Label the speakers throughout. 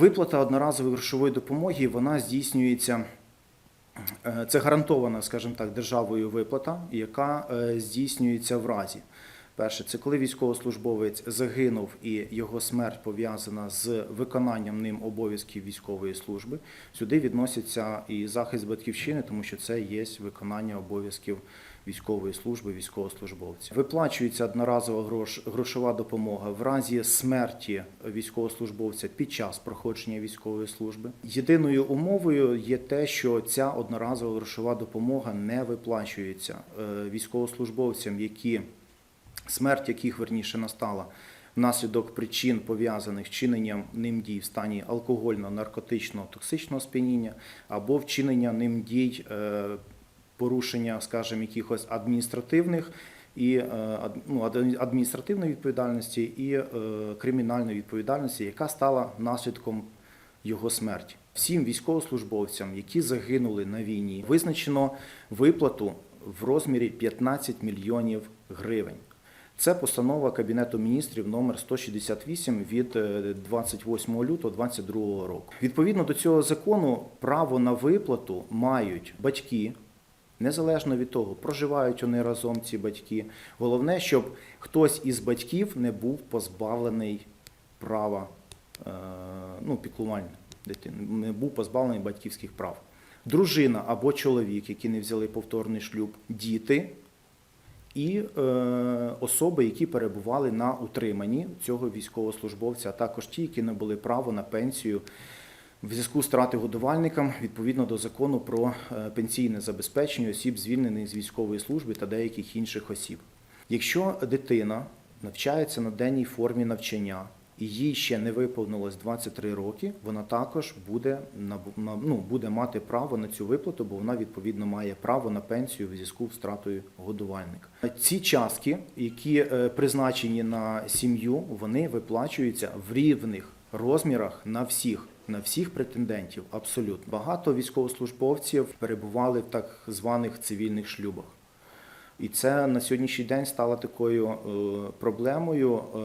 Speaker 1: Виплата одноразової грошової допомоги вона здійснюється. е, Це гарантована, скажімо так, державою виплата, яка е, здійснюється в разі. Перше, це коли військовослужбовець загинув і його смерть пов'язана з виконанням ним обов'язків військової служби. Сюди відноситься і захист батьківщини, тому що це є виконання обов'язків військової служби військовослужбовців. Виплачується одноразова грош, грошова допомога в разі смерті військовослужбовця під час проходження військової служби. Єдиною умовою є те, що ця одноразова грошова допомога не виплачується е, військовослужбовцям, які смерть яких верніше настала внаслідок причин пов'язаних з чиненням ним дій в стані алкогольного, наркотичного, токсичного сп'яніння або вчинення ним дій е, порушення, скажімо, якихось адміністративних і е, ну, адміністративної відповідальності і е, кримінальної відповідальності, яка стала наслідком його смерті. Всім військовослужбовцям, які загинули на війні, визначено виплату в розмірі 15 мільйонів гривень. Це постанова Кабінету міністрів номер 168 від е, 28 лютого 2022 року. Відповідно до цього закону, право на виплату мають батьки, незалежно від того, проживають вони разом ці батьки. Головне, щоб хтось із батьків не був позбавлений права е, ну, піклування дитини, не був позбавлений батьківських прав. Дружина або чоловік, які не взяли повторний шлюб, діти і е, особи, які перебували на утриманні цього військовослужбовця, а також ті, які не були право на пенсію в зв'язку з втрати годувальникам відповідно до закону про е, пенсійне забезпечення осіб, звільнених з військової служби та деяких інших осіб. Якщо дитина навчається на денній формі навчання і їй ще не виповнилось 23 роки, вона також буде ну, буде мати право на цю виплату, бо вона відповідно має право на пенсію в зв'язку з втратою годувальника. Ці частки, які е, призначені на сім'ю, вони виплачуються в рівних розмірах на всіх. На всіх претендентів абсолютно багато військовослужбовців перебували в так званих цивільних шлюбах. І це на сьогоднішній день стало такою е, проблемою е,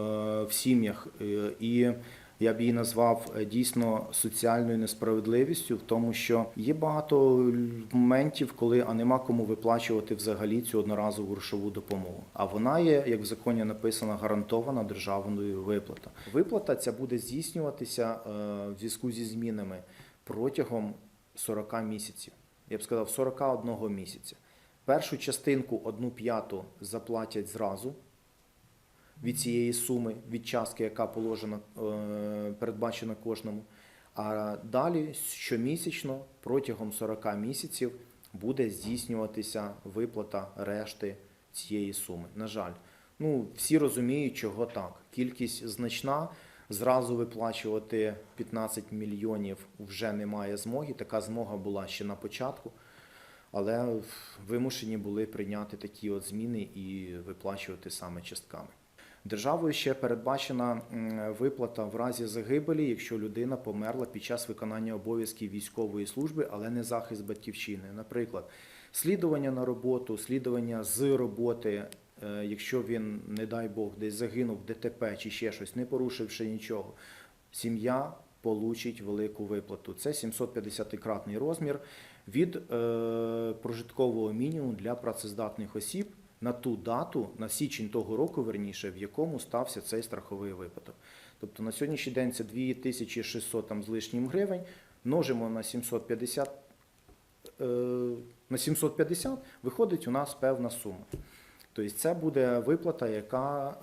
Speaker 1: в сім'ях. Е, І я б її назвав дійсно соціальною несправедливістю, в тому, що є багато моментів, коли а нема кому виплачувати взагалі цю одноразову грошову допомогу. А вона є, як в законі написано, гарантована державною виплата. Виплата ця буде здійснюватися в зв'язку зі змінами протягом 40 місяців. Я б сказав, 41 місяця. Першу частинку, одну п'яту, заплатять зразу від цієї суми, від частки, яка положена, е, передбачена кожному. А далі щомісячно протягом 40 місяців буде здійснюватися виплата решти цієї суми. На жаль, ну всі розуміють, чого так. Кількість значна. Зразу виплачувати 15 мільйонів вже немає змоги. Така змога була ще на початку але вимушені були прийняти такі от зміни і виплачувати саме частками. Державою ще передбачена виплата в разі загибелі, якщо людина померла під час виконання обов'язків військової служби, але не захист батьківщини. Наприклад, слідування на роботу, слідування з роботи, е, якщо він, не дай Бог, десь загинув в ДТП чи ще щось, не порушивши нічого, сім'я получить велику виплату. Це 750-кратний розмір від е, прожиткового мінімуму для працездатних осіб на ту дату, на січень того року, верніше, в якому стався цей страховий випадок. Тобто на сьогоднішній день це 2600 там, з лишнім гривень, множимо на 750, е, на 750 виходить у нас певна сума. Тобто це буде виплата, яка е,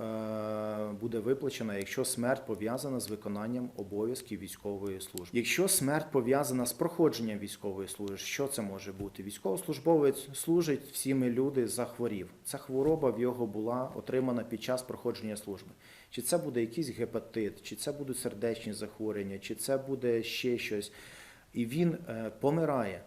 Speaker 1: буде виплачена, якщо смерть пов'язана з виконанням обов'язків військової служби. Якщо смерть пов'язана з проходженням військової служби, що це може бути? Військовослужбовець служить, всі ми люди захворів. Ця хвороба в його була отримана під час проходження служби. Чи це буде якийсь гепатит, чи це будуть сердечні захворювання, чи це буде ще щось. І він е, помирає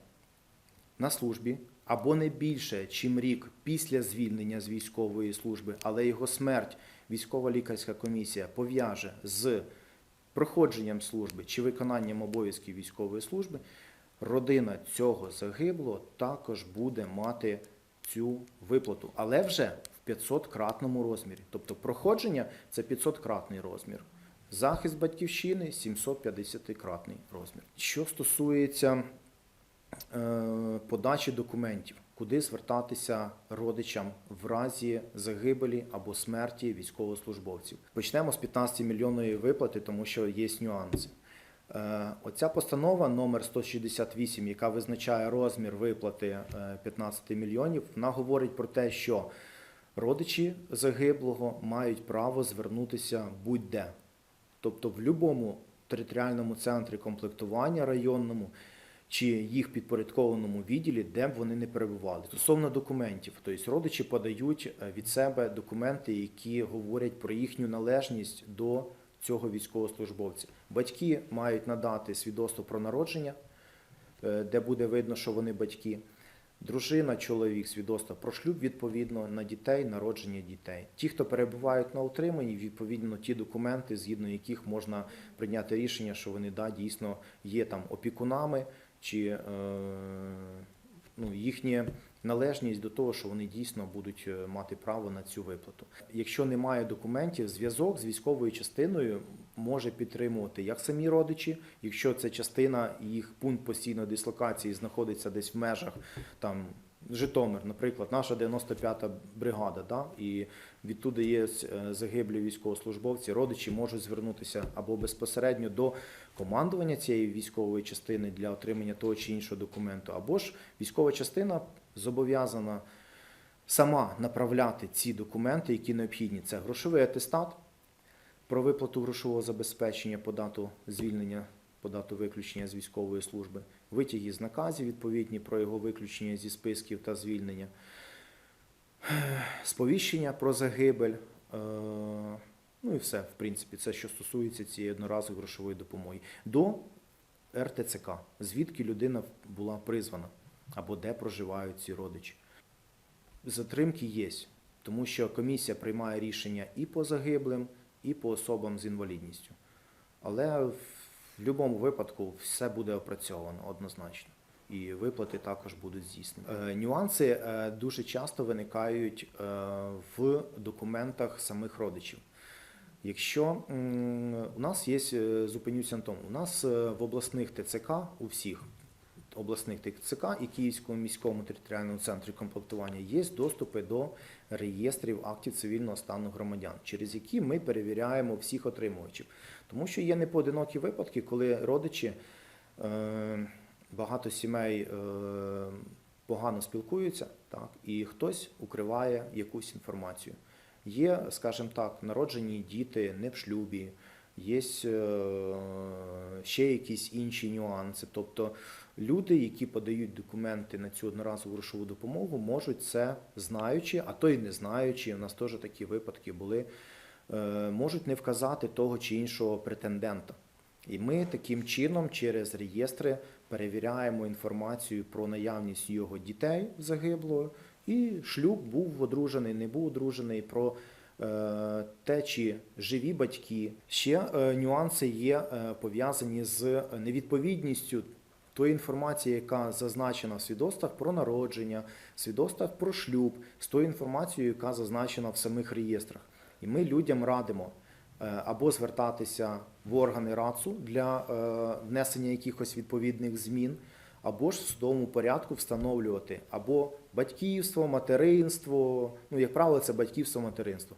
Speaker 1: на службі або не більше, чим рік після звільнення з військової служби, але його смерть військова лікарська комісія пов'яже з проходженням служби чи виконанням обов'язків військової служби, родина цього загиблого також буде мати цю виплату, але вже в 500-кратному розмірі. Тобто проходження це 500-кратний розмір. Захист батьківщини 750-кратний розмір. Що стосується е, подачі документів, куди звертатися родичам в разі загибелі або смерті військовослужбовців. Почнемо з 15 мільйонної виплати, тому що є нюанси. Е, Оця постанова номер 168, яка визначає розмір виплати е, 15 мільйонів, вона говорить про те, що родичі загиблого мають право звернутися будь-де. Тобто в будь-якому територіальному центрі комплектування районному чи їх підпорядкованому відділі, де б вони не перебували. Стосовно документів, тобто родичі подають е, від себе документи, які говорять про їхню належність до цього військовослужбовця. Батьки мають надати свідоцтво про народження, е, де буде видно, що вони батьки. Дружина, чоловік, свідоцтво про шлюб відповідно на дітей, народження дітей. Ті, хто перебувають на утриманні, відповідно ті документи, згідно яких можна прийняти рішення, що вони да, дійсно є там опікунами, чи е, ну, їхнє. належність до того, що вони дійсно будуть е, мати право на цю виплату. Якщо немає документів, зв'язок з військовою частиною може підтримувати як самі родичі, якщо це частина їх пункт постійної дислокації знаходиться десь в межах там. Житомир, наприклад, наша 95-та бригада, да, і відтуди є е, загиблі військовослужбовці, родичі можуть звернутися або безпосередньо до командування цієї військової частини для отримання того чи іншого документу, або ж військова частина зобов'язана сама направляти ці документи, які необхідні. Це грошовий атестат про виплату грошового забезпечення по дату звільнення, по дату виключення з військової служби, витяги з наказів відповідні про його виключення зі списків та звільнення, сповіщення про загибель. е, Ну і все, в принципі, це що стосується цієї одноразової грошової допомоги. До РТЦК, звідки людина була призвана, або де проживають ці родичі. Затримки є, тому що комісія приймає рішення і по загиблим, і по особам з інвалідністю. Але в будь-якому випадку все буде опрацьовано однозначно. І виплати також будуть здійснені. Е, Нюанси е, дуже часто виникають е, в документах самих родичів. Якщо м, у нас є, е, зупинюся на тому, у нас е, в обласних ТЦК у всіх обласних ТЦК і Київському міському територіальному центрі комплектування є доступи до реєстрів актів цивільного стану громадян, через які ми перевіряємо всіх отримувачів. Тому що є непоодинокі випадки, коли родичі е, багато сімей е, погано спілкуються, так, і хтось укриває якусь інформацію. Є, скажімо так, народжені діти не в шлюбі, є е, ще якісь інші нюанси. Тобто люди, які подають документи на цю одноразову грошову допомогу, можуть це знаючи, а то й не знаючи, у нас теж такі випадки були, е, можуть не вказати того чи іншого претендента. І ми таким чином через реєстри перевіряємо інформацію про наявність його дітей загиблого, і шлюб був одружений, не був одружений, про е, те, чи живі батьки. Ще е, нюанси є е, пов'язані з невідповідністю тої інформації, яка зазначена в свідоцтвах про народження, в свідоцтвах про шлюб, з тою інформацією, яка зазначена в самих реєстрах. І ми людям радимо або звертатися в органи РАЦУ для внесення якихось відповідних змін, або ж в судовому порядку встановлювати або батьківство, материнство, ну, як правило, це батьківство, материнство,